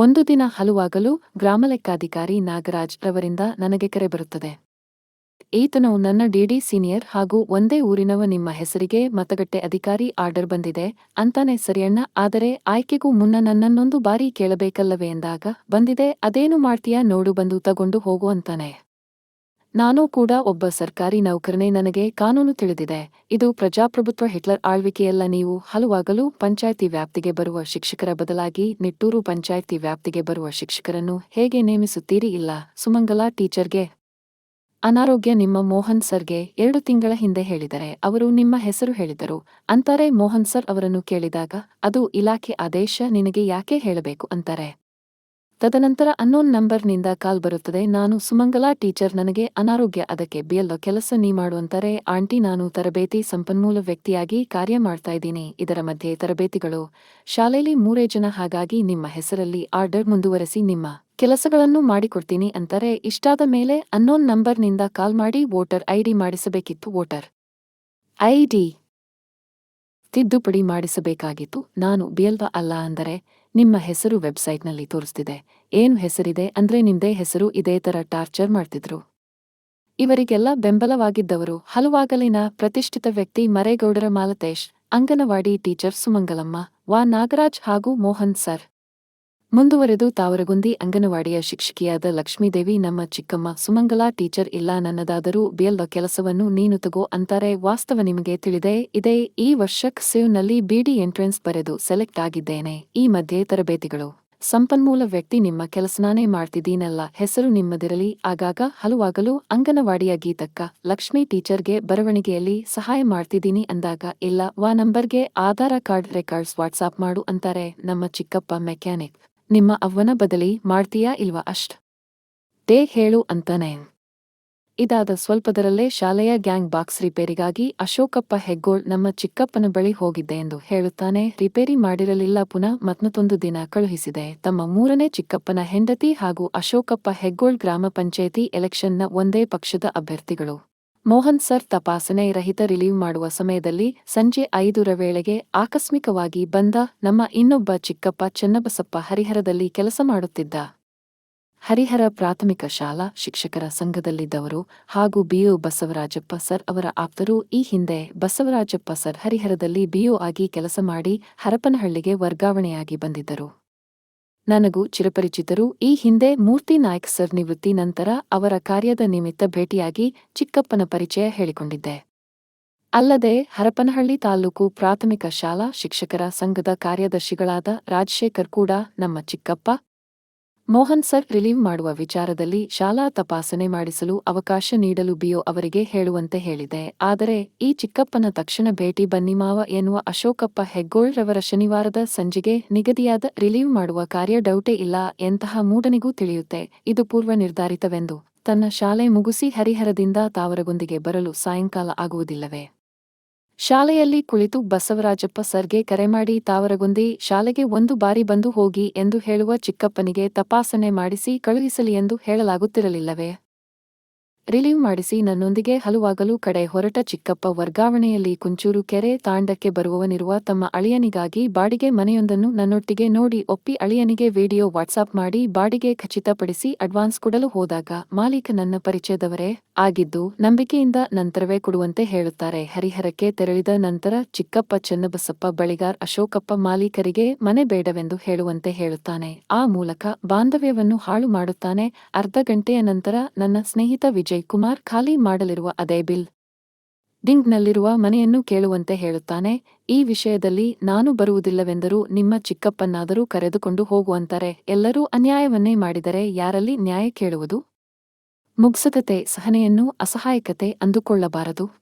ಒಂದು ದಿನ ಹಲುವಾಗಲು ಗ್ರಾಮಲೆಕ್ಕಾಧಿಕಾರಿ ನಾಗರಾಜ್ ರವರಿಂದ ನನಗೆ ಕರೆ ಬರುತ್ತದೆ. ಈತನು ನನ್ನ ಡಿಡಿ ಸೀನಿಯರ್ ಹಾಗೂ ಒಂದೇ ಊರಿನವ ನಿಮ್ಮ ಹೆಸರಿಗೆ ಮತಗಟ್ಟೆ ಅಧಿಕಾರಿ ಆರ್ಡರ್ ಬಂದಿದೆ ಅಂತಾನೆ ಸರಿಯಣ್ಣ, ಆದರೆ ಆಯ್ಕೆಗೂ ಮುನ್ನ ನನ್ನನ್ನೊಂದು ಬಾರಿ ಕೇಳಬೇಕಲ್ಲವೇ ಎಂದಾಗ ಬಂದಿದೆ, ಅದೇನು ಮಾಡ್ತೀಯಾ ನೋಡು ಬಂದು ತಗೊಂಡು ಹೋಗು ಅಂತಾನೆ. ನಾನೂ ಕೂಡ ಒಬ್ಬ ಸರ್ಕಾರಿ ನೌಕರನೇ ನನಗೆ ಕಾನೂನು ತಿಳಿದಿದೆ. ಇದು ಪ್ರಜಾಪ್ರಭುತ್ವ ಹಿಟ್ಲರ್ ಆಳ್ವಿಕೆಯಲ್ಲ ನೀವು, ಹಲವಾಗಲು ಪಂಚಾಯ್ತಿ ವ್ಯಾಪ್ತಿಗೆ ಬರುವ ಶಿಕ್ಷಕರ ಬದಲಾಗಿ ನಿಟ್ಟೂರು ಪಂಚಾಯ್ತಿ ವ್ಯಾಪ್ತಿಗೆ ಬರುವ ಶಿಕ್ಷಕರನ್ನು ಹೇಗೆ ನೇಮಿಸುತ್ತೀರಿ ಇಲ್ಲ, ಸುಮಂಗಲಾ ಟೀಚರ್ಗೆ. ಅನಾರೋಗ್ಯ ನಿಮ್ಮ ಮೋಹನ್ ಸರ್ಗೆ ಎರಡು ತಿಂಗಳ ಹಿಂದೆ ಹೇಳಿದರೆ ಅವರು ನಿಮ್ಮ ಹೆಸರು ಹೇಳಿದರು. ಅಂತಾರೆ ಮೋಹನ್ ಸರ್ ಅವರನ್ನು ಕೇಳಿದಾಗ, ಅದು ಇಲಾಖೆ ಆದೇಶ ನಿನಗೆ ಯಾಕೆ ಹೇಳಬೇಕು ಅಂತಾರೆ. ತದನಂತರ ಅನ್ನೋನ್ ನಂಬರ್ನಿಂದ ಕಾಲ್ ಬರುತ್ತದೆ. ನಾನು ಸುಮಂಗಲಾ, ಟೀಚರ್ ನನಗೆ ಅನಾರೋಗ್ಯ, ಅದಕ್ಕೆ ಬಿಯಲ್ಲೋ ಕೆಲಸ ನೀ ಮಾಡುವಂತಾರೆ ಆಂಟಿ, ನಾನು ತರಬೇತಿ ಸಂಪನ್ಮೂಲ ವ್ಯಕ್ತಿಯಾಗಿ ಕಾರ್ಯ ಮಾಡ್ತಾ ಇದ್ದೀನಿ. ಇದರ ಮಧ್ಯೆ ತರಬೇತಿಗಳು. ಶಾಲೆಯಲ್ಲಿ ಮೂರೇ ಜನ, ಹಾಗಾಗಿ ನಿಮ್ಮ ಹೆಸರಲ್ಲಿ ಆರ್ಡರ್ ಮುಂದುವರೆಸಿ ನಿಮ್ಮ ಕೆಲಸಗಳನ್ನು ಮಾಡಿಕೊಡ್ತೀನಿ ಅಂತಾರೆ. ಇಷ್ಟಾದ ಮೇಲೆ ಅನ್ನೋನ್ ನಂಬರ್ನಿಂದ ಕಾಲ್ ಮಾಡಿ ವೋಟರ್ ಐಡಿ ಮಾಡಿಸಬೇಕಿತ್ತು. ವೋಟರ್ ಐಡಿ ತಿದ್ದುಪಡಿ ಮಾಡಿಸಬೇಕಾಗಿತ್ತು. ನಾನು ಬಿಯಲ್ವ ಅಲ್ಲ, ಅಂದರೆ ನಿಮ್ಮ ಹೆಸರು ವೆಬ್ಸೈಟ್ನಲ್ಲಿ ತೋರಿಸ್ತಿದೆ. ಏನು ಹೆಸರಿದೆ ಅಂದ್ರೆ ನಿಮ್ದೇ ಹೆಸರು ಇದೇ ತರ ಟಾರ್ಚರ್ ಮಾಡ್ತಿದ್ರು. ಇವರಿಗೆಲ್ಲ ಬೆಂಬಲವಾಗಿದ್ದವರು ಹಲವಾಗಲಿನ ಪ್ರತಿಷ್ಠಿತ ವ್ಯಕ್ತಿ ಮರೇಗೌಡರ ಮಾಲತೇಶ್, ಅಂಗನವಾಡಿ ಟೀಚರ್ ಸುಮಂಗಲಮ್ಮ, ವಾ ನಾಗರಾಜ್ ಹಾಗೂ ಮೋಹನ್ ಸರ್. ಮುಂದುವರೆದು ತಾವರಗುಂದಿ ಅಂಗನವಾಡಿಯ ಶಿಕ್ಷಕಿಯಾದ ಲಕ್ಷ್ಮೀದೇವಿ, ನಮ್ಮ ಚಿಕ್ಕಮ್ಮ ಸುಮಂಗಲಾ ಟೀಚರ್, ಇಲ್ಲ ನನ್ನದಾದರೂ ಬಿಎಲ್ವ ಕೆಲಸವನ್ನು ನೀನು ತಗೋ ಅಂತಾರೆ ವಾಸ್ತವ ನಿಮಗೆ ತಿಳಿದೆ ಇದೆ. ಈ ವರ್ಷ ನಲ್ಲಿ ಬಿಡಿ ಎಂಟ್ರೆನ್ಸ್ ಬರೆದು ಸೆಲೆಕ್ಟ್ ಆಗಿದ್ದೇನೆ. ಈ ಮಧ್ಯೆ ತರಬೇತಿಗಳು. ಸಂಪನ್ಮೂಲ ವ್ಯಕ್ತಿ ನಿಮ್ಮ ಕೆಲಸನಾನೇ ಮಾಡ್ತಿದ್ದೀನಲ್ಲ, ಹೆಸರು ನಿಮ್ಮದಿರಲಿ. ಆಗಾಗ ಹಲುವಾಗಲು ಅಂಗನವಾಡಿಯ ಗೀತಕ್ಕ ಲಕ್ಷ್ಮೀ ಟೀಚರ್ಗೆ ಬರವಣಿಗೆಯಲ್ಲಿ ಸಹಾಯ ಮಾಡ್ತಿದ್ದೀನಿ ಅಂದಾಗ, ಇಲ್ಲ, ವಾ ನಂಬರ್ಗೆ ಆಧಾರ ಕಾರ್ಡ್ ರೆಕಾರ್ಡ್ಸ್ ವಾಟ್ಸಾಪ್ ಮಾಡು ಅಂತಾರೆ ನಮ್ಮ ಚಿಕ್ಕಪ್ಪ ಮೆಕ್ಯಾನಿಕ್. ನಿಮ್ಮ ಅವ್ವನ ಬದಲಿ ಮಾಡ್ತೀಯಾ ಇಲ್ವಾ ಅಷ್ಟ್? ದೇ ಹೇಳು ಅಂತಾನೆ. ಇದಾದ ಸ್ವಲ್ಪದರಲ್ಲೇ ಶಾಲೆಯ ಗ್ಯಾಂಗ್ ಬಾಕ್ಸ್ ರಿಪೇರಿಗಾಗಿ ಅಶೋಕಪ್ಪ ಹೆಗ್ಗೋಳ್ ನಮ್ಮ ಚಿಕ್ಕಪ್ಪನ ಬಳಿ ಹೋಗಿದ್ದೆ ಎಂದು ಹೇಳುತ್ತಾನೆ. ರಿಪೇರಿ ಮಾಡಿರಲಿಲ್ಲ, ಪುನಃ ಮತ್ತೊಂದು ದಿನ ಕಳುಹಿಸಿದೆ. ತಮ್ಮ ಮೂರನೇ ಚಿಕ್ಕಪ್ಪನ ಹೆಂಡತಿ ಹಾಗೂ ಅಶೋಕಪ್ಪ ಹೆಗ್ಗೋಳ್ ಗ್ರಾಮ ಪಂಚಾಯಿತಿ ಎಲೆಕ್ಷನ್ನ ಒಂದೇ ಪಕ್ಷದ ಅಭ್ಯರ್ಥಿಗಳು. ಮೋಹನ್ ಸರ್ ತಪಾಸಣೆ ರಹಿತ ರಿಲೀವ್ ಮಾಡುವ ಸಮಯದಲ್ಲಿ ಸಂಜೆ ಐದರ ವೇಳೆಗೆ ಆಕಸ್ಮಿಕವಾಗಿ ಬಂದ ನಮ್ಮ ಇನ್ನೊಬ್ಬ ಚಿಕ್ಕಪ್ಪ ಚೆನ್ನಬಸಪ್ಪ ಹರಿಹರದಲ್ಲಿ ಕೆಲಸ ಮಾಡುತ್ತಿದ್ದ. ಹರಿಹರ ಪ್ರಾಥಮಿಕ ಶಾಲಾ ಶಿಕ್ಷಕರ ಸಂಘದಲ್ಲಿದ್ದವರು ಹಾಗೂ ಬಿಒ ಬಸವರಾಜಪ್ಪ ಸರ್ ಅವರ ಆಪ್ತರು ಈ ಹಿಂದೆ ಬಸವರಾಜಪ್ಪ ಸರ್ ಹರಿಹರದಲ್ಲಿ ಬಿಒ ಆಗಿ ಕೆಲಸ ಮಾಡಿ ಹರಪನಹಳ್ಳಿಗೆ ವರ್ಗಾವಣೆಯಾಗಿ ಬಂದಿದ್ದರು. ನನಗೂ ಚಿರಪರಿಚಿತರು ಈ ಹಿಂದೆ ಮೂರ್ತಿ ನಾಯ್ಕ ಸರ್ ನಿವೃತ್ತಿ ನಂತರ ಅವರ ಕಾರ್ಯದ ನಿಮಿತ್ತ ಭೇಟಿಯಾಗಿ ಚಿಕ್ಕಪ್ಪನ ಪರಿಚಯ ಹೇಳಿಕೊಂಡಿದ್ದೆ. ಅಲ್ಲದೆ ಹರಪನಹಳ್ಳಿ ತಾಲೂಕು ಪ್ರಾಥಮಿಕ ಶಾಲಾ ಶಿಕ್ಷಕರ ಸಂಘದ ಕಾರ್ಯದರ್ಶಿಗಳಾದ ರಾಜಶೇಖರ್ ಕೂಡ ನಮ್ಮ ಚಿಕ್ಕಪ್ಪ ಮೋಹನ್ ಸರ್ ರಿಲೀವ್ ಮಾಡುವ ವಿಚಾರದಲ್ಲಿ ಶಾಲಾ ತಪಾಸಣೆ ಮಾಡಿಸಲು ಅವಕಾಶ ನೀಡಲು ಬಿಯೋ ಅವರಿಗೆ ಹೇಳುವಂತೆ ಹೇಳಿದೆ. ಆದರೆ, ಈ ಚಿಕ್ಕಪ್ಪನ ತಕ್ಷಣ ಭೇಟಿ ಬನ್ನಿಮಾವ ಎನ್ನುವ ಅಶೋಕಪ್ಪ ಹೆಗ್ಗೋಳ್ರವರ ಶನಿವಾರದ ಸಂಜೆಗೆ ನಿಗದಿಯಾದ ರಿಲೀವ್ ಮಾಡುವ ಕಾರ್ಯ ಡೌಟೇ ಇಲ್ಲ ಎಂತಹ ಮೂಡನಿಗೂ ತಿಳಿಯುತ್ತೆ. ಇದು ಪೂರ್ವ ನಿರ್ಧಾರಿತವೆಂದು ತನ್ನ ಶಾಲೆ ಮುಗಿಸಿ ಹರಿಹರದಿಂದ ತಾವರಗೊಂದಿಗೆ ಬರಲು ಸಾಯಂಕಾಲ ಆಗುವುದಿಲ್ಲವೇ? ಶಾಲೆಯಲ್ಲಿ ಕುಳಿತು ಬಸವರಾಜಪ್ಪ ಸರ್ಗೆ ಕರೆ ಮಾಡಿ, ತಾವರಗುಂದಿ, ಶಾಲೆಗೆ ಒಂದು ಬಾರಿ ಬಂದು ಹೋಗಿ ಎಂದು ಹೇಳುವ ಚಿಕ್ಕಪ್ಪನಿಗೆ ತಪಾಸಣೆ ಮಾಡಿಸಿ ಕಳುಹಿಸಲಿ ಎಂದು ಹೇಳಲಾಗುತ್ತಿರಲಿಲ್ಲವೇ? ರಿಲೀವ್ ಮಾಡಿಸಿ ನನ್ನೊಂದಿಗೆ ಹಲುವಾಗಲು ಕಡೆ ಹೊರಟ ಚಿಕ್ಕಪ್ಪ ವರ್ಗಾವಣೆಯಲ್ಲಿ ಕುಂಚೂರು ಕೆರೆ ತಾಂಡಕ್ಕೆ ಬರುವವನಿರುವ ತಮ್ಮ ಅಳಿಯನಿಗಾಗಿ ಬಾಡಿಗೆ ಮನೆಯೊಂದನ್ನು ನನ್ನೊಟ್ಟಿಗೆ ನೋಡಿ ಒಪ್ಪಿ ಅಳಿಯನಿಗೆ ವಿಡಿಯೋ ವಾಟ್ಸಾಪ್ ಮಾಡಿ ಬಾಡಿಗೆ ಖಚಿತಪಡಿಸಿ ಅಡ್ವಾನ್ಸ್ ಕೊಡಲು ಹೋದಾಗ ಮಾಲೀಕ ನನ್ನ ಪರಿಚಯದವರೇ ಆಗಿದ್ದು ನಂಬಿಕೆಯಿಂದ ನಂತರವೇ ಕೊಡುವಂತೆ ಹೇಳುತ್ತಾರೆ. ಹರಿಹರಕ್ಕೆ ತೆರಳಿದ ನಂತರ ಚಿಕ್ಕಪ್ಪ ಚೆನ್ನಬಸಪ್ಪ ಬಳಿಗಾರ್ ಅಶೋಕಪ್ಪ ಮಾಲೀಕರಿಗೆ ಮನೆ ಬೇಡವೆಂದು ಹೇಳುವಂತೆ ಹೇಳುತ್ತಾನೆ. ಆ ಮೂಲಕ ಬಾಂಧವ್ಯವನ್ನು ಹಾಳು ಮಾಡುತ್ತಾನೆ. ಅರ್ಧ ಗಂಟೆಯ ನಂತರ ನನ್ನ ಸ್ನೇಹಿತ ವಿಜಯ್ ಕುಮಾರ್ ಖಾಲಿ ಮಾಡಲಿರುವ ಅದೇ ಬಿಲ್. ಡಿಂಗ್ನಲ್ಲಿರುವ ಮನೆಯನ್ನು ಕೇಳುವಂತೆ ಹೇಳುತ್ತಾನೆ, ಈ ವಿಷಯದಲ್ಲಿ ನಾನು ಬರುವುದಿಲ್ಲವೆಂದರೂ ನಿಮ್ಮ ಚಿಕ್ಕಪ್ಪನ್ನಾದರೂ ಕರೆದುಕೊಂಡು ಹೋಗುವಂತಾರೆ, ಎಲ್ಲರೂ ಅನ್ಯಾಯವನ್ನೇ ಮಾಡಿದರೆ ಯಾರಲ್ಲಿ ನ್ಯಾಯ ಕೇಳುವುದು? ಮುಗ್ಸಕತೆ ಸಹನೆಯನ್ನು ಅಸಹಾಯಕತೆ ಅಂದುಕೊಳ್ಳಬಾರದು.